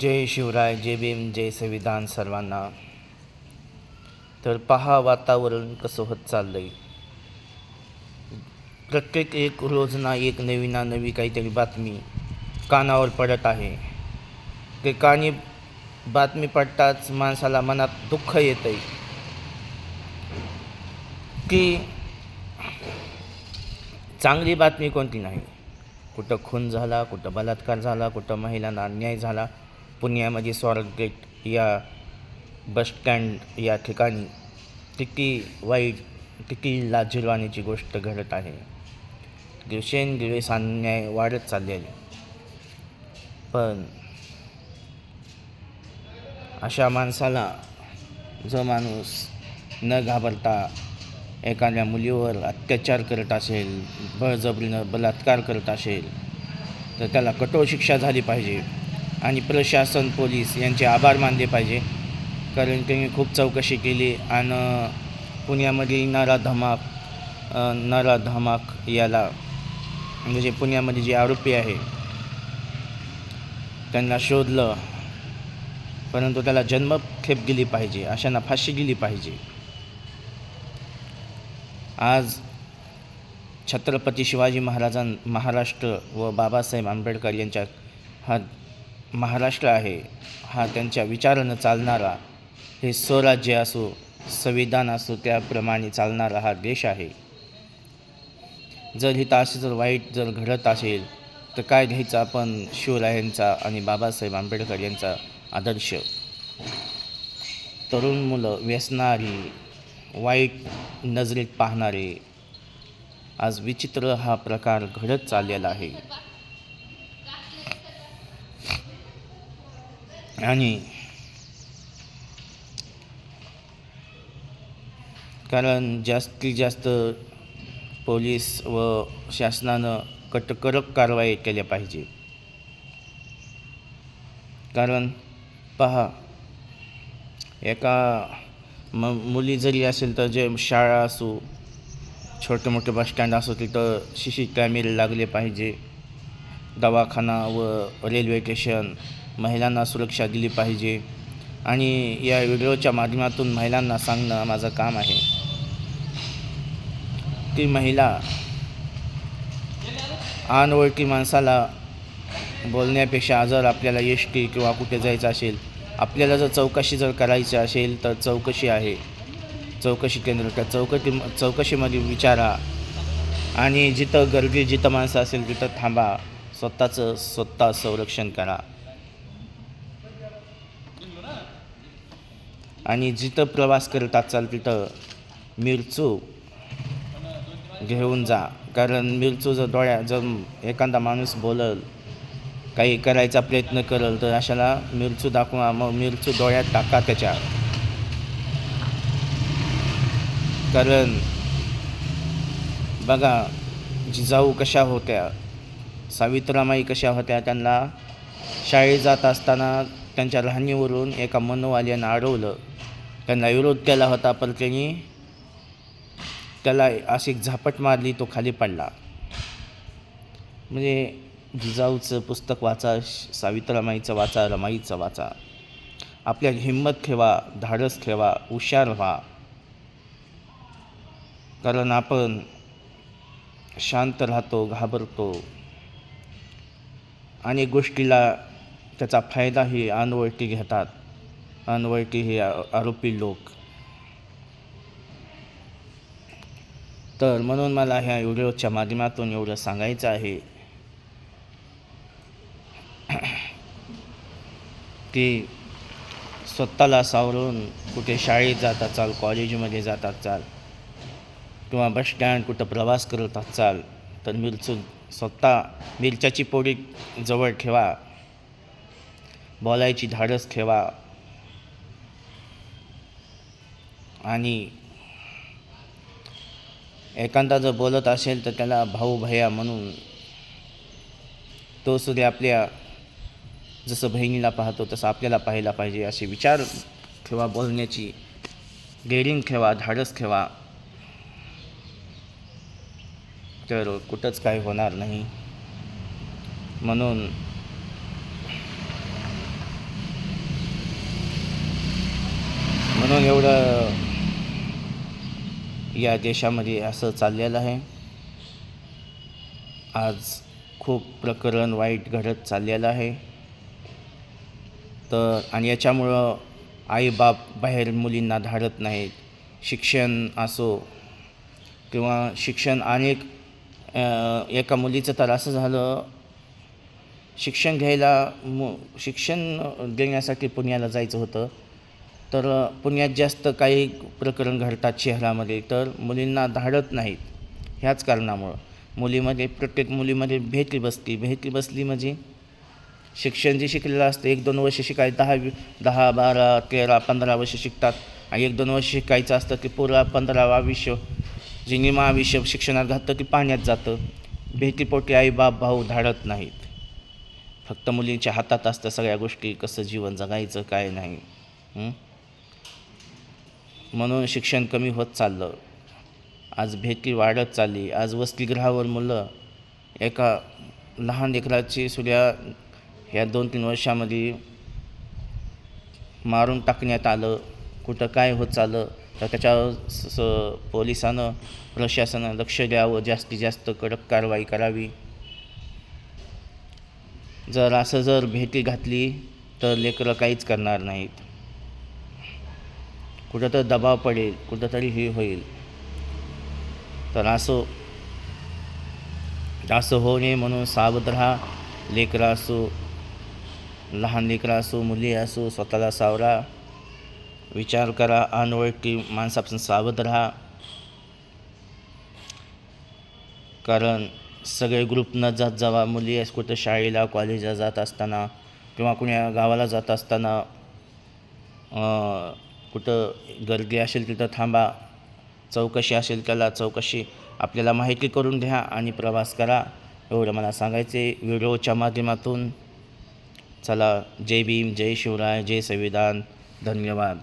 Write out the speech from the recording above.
जय शिवराय जय भीम जय संविधान सर्वांना. तर पहा वातावरण कसं होत चाललं आहे प्रत्येक एक रोज ना एक नवी ना नवी काहीतरी बातमी कानावर पडत आहे. ते कानी बातमी पडताच माणसाला मनात दुःख येतंय. की चांगली बातमी कोणती नाही. कुठं खून झाला कुठं बलात्कार झाला कुठं महिलांना अन्याय झाला पुण्यामध्ये स्वारगेट या बसस्टँड या ठिकाणी किती वाईट किती लाजिरवाणीची गोष्ट घडत आहे. दिवसेंदिवस अन्याय वाढत चालले आहे. पण अशा माणसाला जो माणूस न घाबरता एखाद्या मुलीवर अत्याचार करत असेल बळजबरीनं बलात्कार करत असेल तर त्याला कठोर शिक्षा झाली पाहिजे. आणि प्रशासन पोलीस यांचे आभार मानले पाहिजे. कारण त्यांनी खूप चौकशी केली आणि पुण्यामध्ये नरा धमाक नरा धमाक याला म्हणजे पुण्यामध्ये जे आरोपी आहे त्यांना शोधलं. परंतु त्याला जन्मखेप दिली पाहिजे अशांना फाशी दिली पाहिजे. आज छत्रपती शिवाजी महाराजां महाराष्ट्र व बाबासाहेब आंबेडकर यांच्या हा महाराष्ट्र आहे हा त्यांच्या विचारानं चालणारा हे स्वराज्य असो संविधान असो त्याप्रमाणे चालणारा हा देश आहे. जर हिथं असे जर वाईट जर घडत असेल तर काय घ्यायचं आपण? शिवरायांचा आणि बाबासाहेब आंबेडकर यांचा आदर्श. तरुण मुलं व्यसनारी वाईट नजरेत पाहणारे आज विचित्र हा प्रकार घडत चाललेला आहे. आणि कारण जास्तीत जास्त पोलीस व शासनानं कटकडक कारवाई केल्या पाहिजे. कारण पहा एका म मुली जरी असेल तर जे शाळा असो छोटे मोठे बसस्टँड असो तिथं सी सी कॅमेरे लागले पाहिजे. दवाखाना व रेल्वे स्टेशन महिलांना सुरक्षा दिली पाहिजे. आणि या व्हिडिओच्या माध्यमातून महिलांना सांगणं माझं काम आहे. ती महिला आनवळती माणसाला बोलण्यापेक्षा जर आपल्याला एस टी किंवा कुठे जायचं असेल आपल्याला जर चौकशी जर करायची असेल तर चौकशी आहे. चौकशी केंद्र त्या चौकटी चौकशीमध्ये विचारा. आणि जिथं गर्दी जिथं माणसं असेल तिथं थांबा. स्वतःचं स्वतः संरक्षण करा. आणि जिथं प्रवास करत असाल तिथं मिरचू घेऊन जा. कारण मिरचू जर डोळ्या जर एखादा माणूस बोलल काही करायचा प्रयत्न करल तर अशाला मिरचू दाखवा. मग मिरचू डोळ्यात टाका त्याच्या. कारण बघा जिजाऊ कशा होत्या सावित्रामाई कशा होत्या त्यांना शाळेत जात असताना त्यांच्या राहणीवरून एका मनोवाल्यानं अडवलं त्यांना विरोध केला होता पण त्यांनी त्याला अशी झापट मारली तो खाली पडला. म्हणजे जिजाऊचं पुस्तक वाचा श- वाचा रमाईचं वाचा. आपल्या हिंमत ठेवा धाडस ठेवा हुशार व्हा. कारण आपण शांत राहतो घाबरतो. अनेक गोष्टीला त्याचा फायदाही अनवळती घेतात. अनवळकी हे आरोपी लोक. तर म्हणून मला ह्या व्हिडिओच्या माध्यमातून एवढं सांगायचं आहे की स्वतःला सावरून कुठे शाळेत जातात चाल कॉलेजमध्ये जातात चाल किंवा बस स्टँड कुठं प्रवास करत असाल तर मिरचू स्वतः मिरच्याची पोळी जवळ ठेवा. बोलायची धाडस ठेवा. आणि एकांता जर बोलत असेल तर त्याला भाऊ भया म्हणून तो सूर्य आपल्या जसं बहिणीला पाहतो तसं आपल्याला पाहायला पाहिजे असे विचार ठेवा बोलण्याची डेअरिंग ठेवा धाडस ठेवा. तर कुठंच काही होणार नाही. म्हणून म्हणून एवढं या देशामध्ये असं चाललेलं आहे. आज खूप प्रकरण वाईट घडत चाललेलं आहे. तर आणि याच्यामुळं आईबाप बाहेर मुलींना धाडत नाहीत. शिक्षण असो किंवा शिक्षण अनेक एका मुलीचं तर असं झालं शिक्षण घ्यायला मु शिक्षण देण्यासाठी पुण्याला जायचं होतं. तर पुण्यात जास्त काही प्रकरण घडतात शहरामध्ये तर मुलींना धाडत नाहीत. ह्याच कारणामुळं मुलीमध्ये प्रत्येक मुलीमध्ये भेटली बसली. भेटली बसली म्हणजे शिक्षण जे शिकलेलं असतं एक दोन वर्ष शिकाय दहा दहा बारा तेरा पंधरा वर्ष शिकतात. आणि एक दोन वर्ष शिकायचं असतं की पुरा पंधरावा आयुष्य जे निमा शिक्षणात घातलं की पाण्यात जातं. भेटीपोटी आई बाप भाऊ धाडत नाहीत. फक्त मुलींच्या हातात असतं सगळ्या गोष्टी कसं जीवन जगायचं काय नाही. म्हणून शिक्षण कमी होत चाललं. आज भेटी वाढत चालली. आज वसतिगृहावर मुलं एका लहान लेकराची सुद्धा ह्या दोन तीन वर्षामध्ये मारून टाकण्यात आलं. कुठं काय होत चाललं तर त्याच्यावर स पोलिसानं प्रशासनानं लक्ष द्यावं. जास्तीत जास्त कडक कारवाई करावी. जर असं जर भेटी घातली तर लेकरं काहीच करणार नाहीत. कुठंतरी दबाव पडेल कुठंतरी हे होईल. तर असो असं होऊ नये म्हणून सावध राहा. लेकरं असो लहान लेकरं असो मुली असो स्वतःला सावरा. विचार करा अनवळखी माणसापासून सावध राहा. कारण सगळे ग्रुप न जात जावा मुली कुठं शाळेला कॉलेजला जात असताना किंवा कुण्या गावाला जात असताना कुठं गर्दी असेल तिथं थांबा. चौकशी असेल त्याला चौकशी आपल्याला माहिती करून द्या आणि प्रवास करा. एवढं मला सांगायचे व्हिडिओच्या माध्यमातून चला. जय भीम जय शिवराय जय संविधान. धन्यवाद.